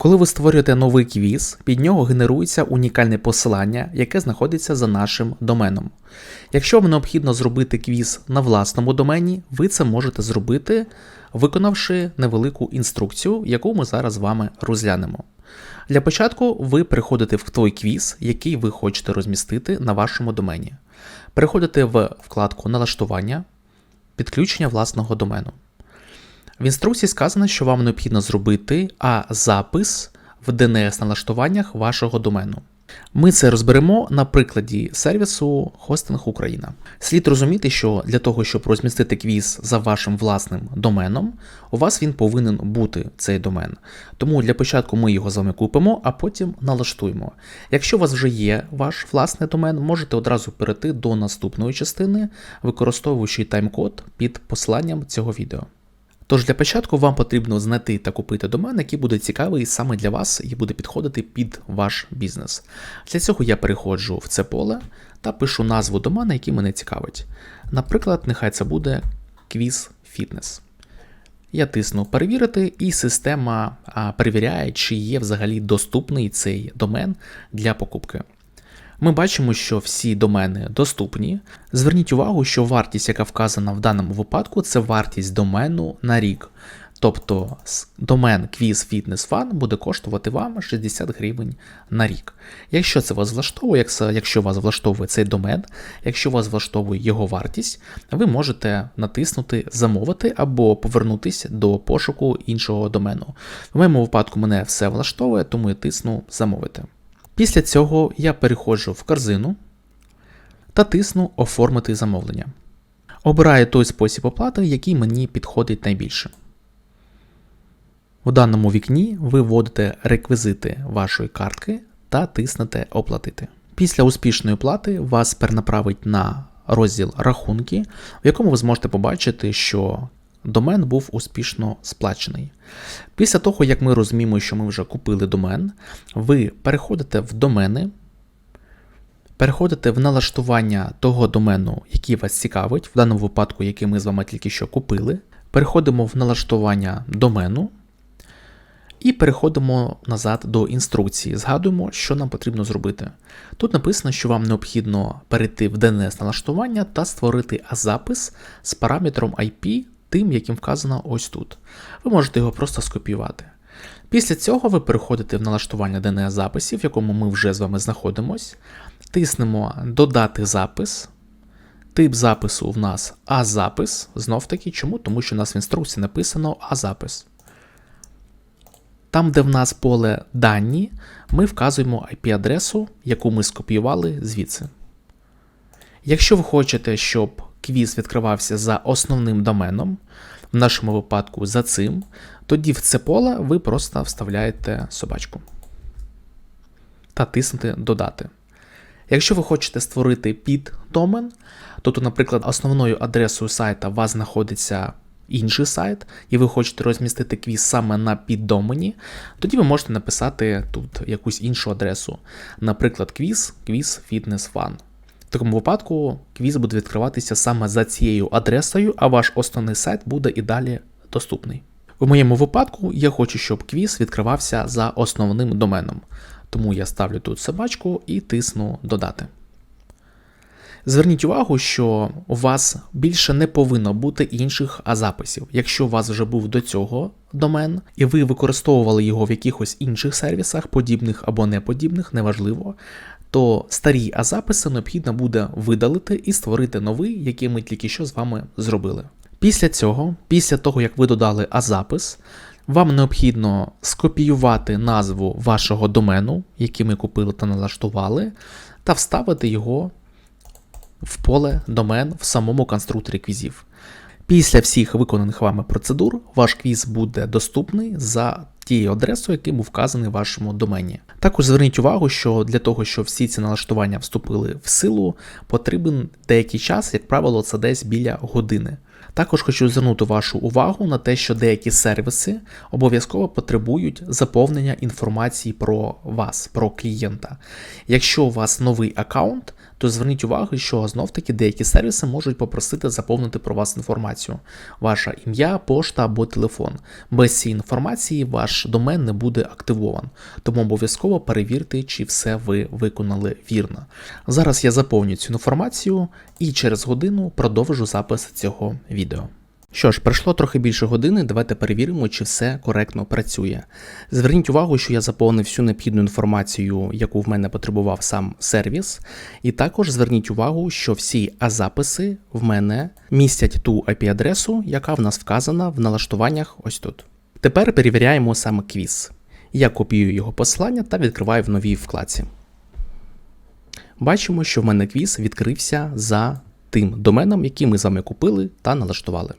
Коли ви створюєте новий квіз, під нього генерується унікальне посилання, яке знаходиться за нашим доменом. Якщо вам необхідно зробити квіз на власному домені, ви це можете зробити, виконавши невелику інструкцію, яку ми зараз з вами розглянемо. Для початку ви переходите в той квіз, який ви хочете розмістити на вашому домені. Переходите в вкладку Налаштування, підключення власного домену. В інструкції сказано, що вам необхідно зробити а запис в DNS налаштуваннях вашого домену. Ми це розберемо на прикладі сервісу Hosting Україна. Слід розуміти, що для того, щоб розмістити квіз за вашим власним доменом, у вас він повинен бути цей домен. Тому для початку ми його з вами купимо, а потім налаштуємо. Якщо у вас вже є ваш власний домен, можете одразу перейти до наступної частини, використовуючи тайм-код під посиланням цього відео. Тож для початку вам потрібно знайти та купити домен, який буде цікавий саме для вас і буде підходити під ваш бізнес. Для цього я переходжу в це поле та пишу назву домена, який мене цікавить. Наприклад, нехай це буде квіз фітнес. Я тисну перевірити, і система перевіряє, чи є взагалі доступний цей домен для покупки. Ми бачимо, що всі домени доступні. Зверніть увагу, що вартість, яка вказана в даному випадку, це вартість домену на рік. Тобто домен Quiz Fitness Fun буде коштувати вам 60 гривень на рік. Якщо це вас влаштовує, якщо вас влаштовує цей домен, якщо вас влаштовує його вартість, ви можете натиснути Замовити або повернутися до пошуку іншого домену. В моєму випадку мене все влаштовує, тому я тисну Замовити. Після цього я переходжу в корзину та тисну Оформити замовлення. Обираю той спосіб оплати, який мені підходить найбільше. В даному вікні ви вводите реквізити вашої картки та тиснете Оплатити. Після успішної оплати вас перенаправить на розділ Рахунки, в якому ви зможете побачити, що домен був успішно сплачений. Після того, як ми розуміємо, що ми вже купили домен, ви переходите в домени, переходите в налаштування того домену, який вас цікавить, в даному випадку, який ми з вами тільки що купили. Переходимо в налаштування домену. І переходимо назад до інструкції. Згадуємо, що нам потрібно зробити. Тут написано, що вам необхідно перейти в DNS налаштування та створити запис з параметром IP тим, яким вказано ось тут. Ви можете його просто скопіювати. Після цього ви переходите в налаштування DNS записів, в якому ми вже з вами знаходимось. Тиснемо Додати запис. Тип запису в нас А-запис. Знов таки, чому? Тому що у нас в інструкції написано А-запис. Там, де в нас поле дані, ми вказуємо IP-адресу, яку ми скопіювали звідси. Якщо ви хочете, щоб квіз відкривався за основним доменом, в нашому випадку за цим, тоді в це поле ви просто вставляєте собачку та тиснете Додати. Якщо ви хочете створити піддомен, то, тут, наприклад, основною адресою сайта у вас знаходиться інший сайт, і ви хочете розмістити квіз саме на піддомені, тоді ви можете написати тут якусь іншу адресу. Наприклад, квіз, квіз Fitness Fun. Такому випадку квіз буде відкриватися саме за цією адресою, а ваш основний сайт буде і далі доступний. В моєму випадку я хочу, щоб квіз відкривався за основним доменом. Тому я ставлю тут собачку і тисну Додати. Зверніть увагу, що у вас більше не повинно бути інших записів. Якщо у вас вже був до цього домен, і ви використовували його в якихось інших сервісах, подібних або неподібних, неважливо, то старі А-записи необхідно буде видалити і створити новий, який ми тільки що з вами зробили. Після цього, після того, як ви додали А-запис, вам необхідно скопіювати назву вашого домену, який ми купили та налаштували, та вставити його в поле домен в самому конструкторі квізів. Після всіх виконаних вами процедур ваш квіз буде доступний за тією адресою, який був вказаний в вашому домені. Також зверніть увагу, що для того, щоб всі ці налаштування вступили в силу, потрібен деякий час, як правило, це десь біля години. Також хочу звернути вашу увагу на те, що деякі сервіси обов'язково потребують заповнення інформації про вас, про клієнта. Якщо у вас новий аккаунт, то зверніть увагу, що знов таки деякі сервіси можуть попросити заповнити про вас інформацію: ваше ім'я, пошта або телефон. Без цієї інформації ваш домен не буде активован, тому обов'язково перевірте, чи все ви виконали вірно. Зараз я заповню цю інформацію і через годину продовжу запис цього відео. Що ж, пройшло трохи більше години, давайте перевіримо, чи все коректно працює. Зверніть увагу, що я заповнив всю необхідну інформацію, яку в мене потребував сам сервіс. І також зверніть увагу, що всі А-записи в мене містять ту IP-адресу, яка в нас вказана в налаштуваннях ось тут. Тепер перевіряємо саме квіз. Я копіюю його посилання та відкриваю в новій вкладці. Бачимо, що в мене квіз відкрився за тим доменам, які ми з вами купили та налаштували.